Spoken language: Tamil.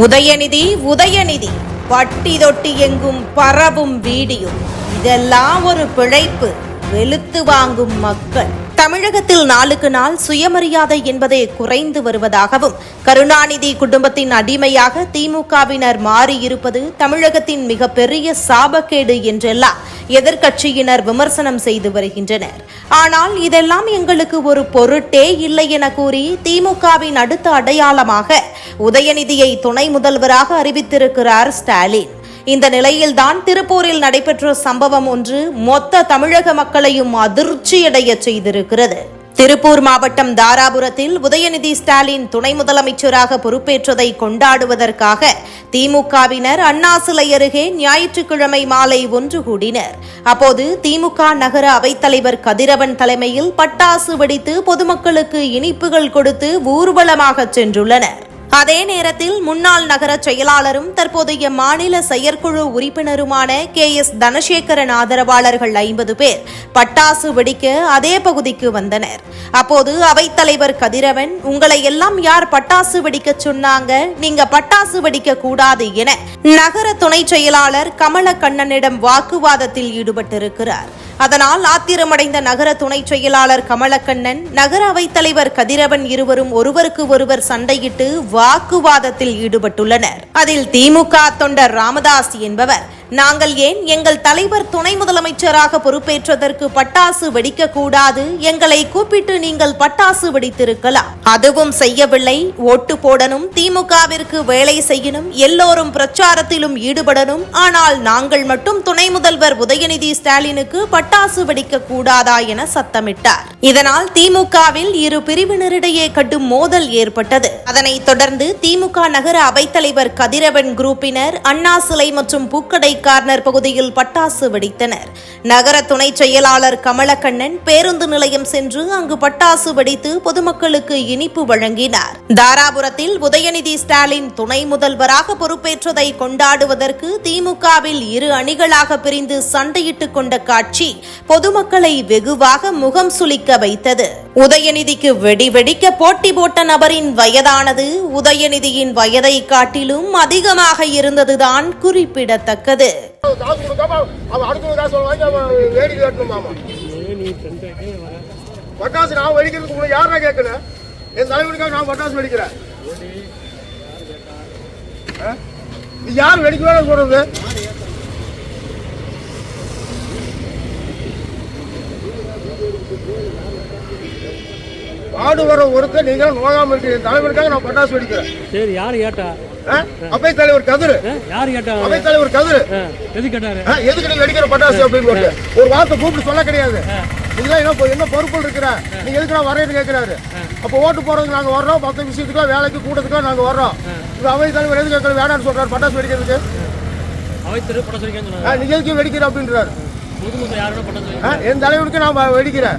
உதயநிதி உதயநிதி பட்டி தொட்டி எங்கும் பரவும் வீடியோ. இதெல்லாம் ஒரு பிழைப்பு. வெளுத்து வாங்கும் மக்கள். தமிழகத்தில் நாளுக்கு நாள் சுயமரியாதை என்பதே குறைந்து வருவதாகவும் கருணாநிதி குடும்பத்தின் அடிமையாக திமுகவினர் மாறியிருப்பது தமிழகத்தின் மிகப்பெரிய சாபக்கேடு என்றெல்லாம் எதிர்க்கட்சியினர் விமர்சனம் செய்து வருகின்றனர். ஆனால் இதெல்லாம் எங்களுக்கு ஒரு பொருட்டே இல்லை என கூறி திமுகவின் அடுத்த அடையாளமாக உதயநிதியை துணை முதல்வராக அறிவித்திருக்கிறார் ஸ்டாலின். இந்த நிலையில்தான் திருப்பூரில் நடைபெற்ற சம்பவம் ஒன்று மொத்த தமிழக மக்களையும் அதிர்ச்சியடைய செய்திருக்கிறது. திருப்பூர் மாவட்டம் தாராபுரத்தில் உதயநிதி ஸ்டாலின் துணை முதலமைச்சராக பொறுப்பேற்றதை கொண்டாடுவதற்காக திமுகவினர் அண்ணா சிலை அருகே ஞாயிற்றுக்கிழமை மாலை ஒன்று கூடினர். அப்போது திமுக நகர அவைத்தலைவர் கதிரவன் தலைமையில் பட்டாசு வெடித்து பொதுமக்களுக்கு இனிப்புகள் கொடுத்து ஊர்வலமாக சென்றுள்ளனர். அதே நேரத்தில் முன்னாள் நகர செயலாளரும் தற்போதைய மாநில செயற்குழு உறுப்பினருமான கே எஸ் தனசேகரன் ஆதரவாளர்கள் ஐம்பது பேர் பட்டாசு வெடிக்க அதே பகுதிக்கு வந்தனர். அப்போது அவைத்தலைவர் கதிரவன் உங்களை எல்லாம் யார் பட்டாசு வெடிக்க சொன்னாங்க? நீங்க பட்டாசு வெடிக்க கூடாது என நகர துணை செயலாளர் கமலக்கண்ணனிடம் வாக்குவாதத்தில் ஈடுபட்டிருக்கிறார். அதனால் ஆத்திரமடைந்த நகர துணை செயலாளர் கமலக்கண்ணன் நகர அவைத்தலைவர் கதிரவன் இருவரும் ஒருவருக்கு ஒருவர் சண்டையிட்டு வாக்குவாதத்தில் ஈடுபட்டுள்ளனர். அதில் திமுக தொண்டர் ராமதாஸ் என்பவர் நாங்கள் ஏன் எங்கள் தலைவர் துணை முதலமைச்சராக பொறுப்பேற்றதற்கு பட்டாசு வெடிக்க கூடாது எங்களை கூப்பிட்டு நீங்கள் பட்டாசு வெடித்திருக்கலாம். அதுவும் செய்யவில்லை. ஓட்டு போடணும். திமுகவிற்கு வேலை செய்யணும். எல்லோரும் பிரச்சாரத்திலும் ஈடுபடணும். ஆனால் நாங்கள் மட்டும் துணை முதல்வர் உதயநிதி ஸ்டாலினுக்கு பட்டாசு வெடிக்க கூடாதா என சத்தமிட்டார். இதனால் திமுகவில் இரு பிரிவினரிடையே கடும் மோதல் ஏற்பட்டது. அதனைத் தொடர்ந்து திமுக நகர அவைத்தலைவர் கதிரவன் குரூப்பினர் அண்ணா சிலை மற்றும் பூக்கடை கார்னர் பகுதியில் பட்டாசு வெடித்தனர். நகர துணை செயலாளர் கமலக்கண்ணன் பேருந்து நிலையம் சென்று அங்கு பட்டாசு வெடித்து பொதுமக்களுக்கு இனிப்பு வழங்கினார். தாராபுரத்தில் உதயநிதி ஸ்டாலின் துணை முதல்வராக பொறுப்பேற்றதை கொண்டாடுவதற்கு திமுகவில் இரு அணிகளாக பிரிந்து சண்டையிட்டுக் கொண்ட காட்சி பொதுமக்களை வெகுவாக முகம் சுளிக்க வைத்தது. உதயநிதிக்கு வெடி வெடிக்க போட்டி போட்ட நபரின் வயதானது உதயநிதியின் வயதை காட்டிலும் அதிகமாக இருந்ததுதான் குறிப்பிடத்தக்கது. காசு கொடுக்காம அவன் அடுத்த காசு வாங்கி அவன் வேடிக்கை காட்டணுமாமா பட்டாசு நான் வெடிக்கிறதுக்கு உங்களை யாரா கேட்கல? என் தலைவனுக்காக நான் பட்டாசு வெடிக்கிறேன். யார் வெடிக்க வேணும் சொல்றது ஆடு வர ஒருத்தர் நீங்க நோகாம இருக்கீங்க. என் தலைவனுக்காக நான் பட்டாசு வெடிக்கிறேன். சரி யாரு கேட்டா? அவை தலைவர் கதிரு. யாரு கேட்டா அவை தலைவர் கதிரு. எது கேட்டாரு? ஆ, எதுக்கு நீங்க வெடிக்கிற பட்டாசு அப்படின்னு ஒரு வார்த்தை கூப்பிட்டு சொல்ல கிடையாது. நீங்க என்ன என்ன பொறுப்பு இருக்கிற? நீங்க எதுக்கு நான் வரேன்னு கேட்கிறாரு அப்போ ஓட்டு போறதுக்கு நாங்க வர்றோம். மத்த விஷயத்துக்கு வேலைக்கு கூட்டத்துக்கு நாங்க வர்றோம். இப்ப அவை தலைவர் எதுக்கு கேட்கல வேணாம்னு சொல்றாரு. பட்டாசு வெடிக்கிறதுக்கு. அவை சொல்லிக்கன்னு ஆ, சொன்னாங்க நீங்க எதுக்கு வெடிக்கிற அப்படின்றாரு. என் தலைவனுக்கு நான் வெடிக்கிறேன்.